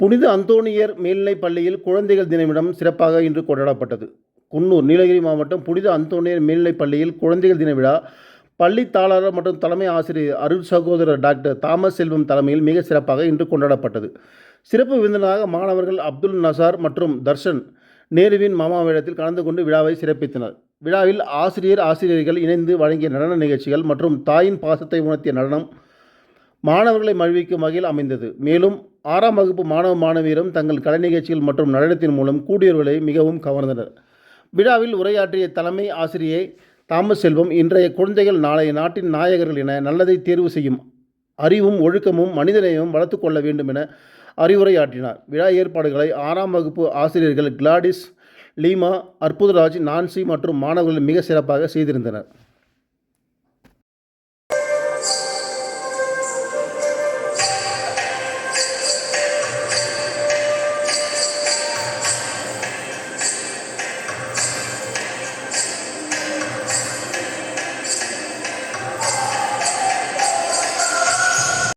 புனித அந்தோணியர் மேல்நிலைப் பள்ளியில் குழந்தைகள் தினமிடம் சிறப்பாக இன்று கொண்டாடப்பட்டது. குன்னூர் நீலகிரி மாவட்டம் புனித அந்தோணியர் மேல்நிலைப் பள்ளியில் குழந்தைகள் தின விழா. பள்ளி தாளர் மற்றும் தலைமை ஆசிரியர் அருள் சகோதரர் டாக்டர் தாமஸ் செல்வம் தலைமையில் மிக சிறப்பாக இன்று கொண்டாடப்பட்டது. சிறப்பு விருந்தினராக மாணவர்கள் அப்துல் நசார் மற்றும் தர்ஷன் நேருவின் மாமா வேடத்தில் கலந்து கொண்டு விழாவை சிறப்பித்தனர். விழாவில் ஆசிரியர் ஆசிரியர்கள் இணைந்து வழங்கிய நடன நிகழ்ச்சிகள் மற்றும் தாயின் பாசத்தை உணர்த்திய நடனம் மாணவர்களை மகிழ்விக்கும் வகையில் அமைந்தது. மேலும் ஆறாம் வகுப்பு மாணவ மாணவியரும் தங்கள் கலை நிகழ்ச்சிகள் மற்றும் நடனத்தின் மூலம் கூடியவர்களை மிகவும் கவர்ந்தனர். விழாவில் உரையாற்றிய தலைமை ஆசிரியை தாமஸ் செல்வம் இன்றைய குழந்தைகள் நாளைய நாட்டின் நாயகர்கள் என நல்லதை தேர்வு செய்யும் அறிவும் ஒழுக்கமும் மனிதநேயமும் வளர்த்து கொள்ள வேண்டும் என அறிவுரையாற்றினார். விழா ஏற்பாடுகளை ஆறாம் வகுப்பு ஆசிரியர்கள் கிளாடிஸ் லீமா அற்புதராஜ் நான்சி மற்றும் மாணவர்கள் மிக சிறப்பாக செய்திருந்தனர்.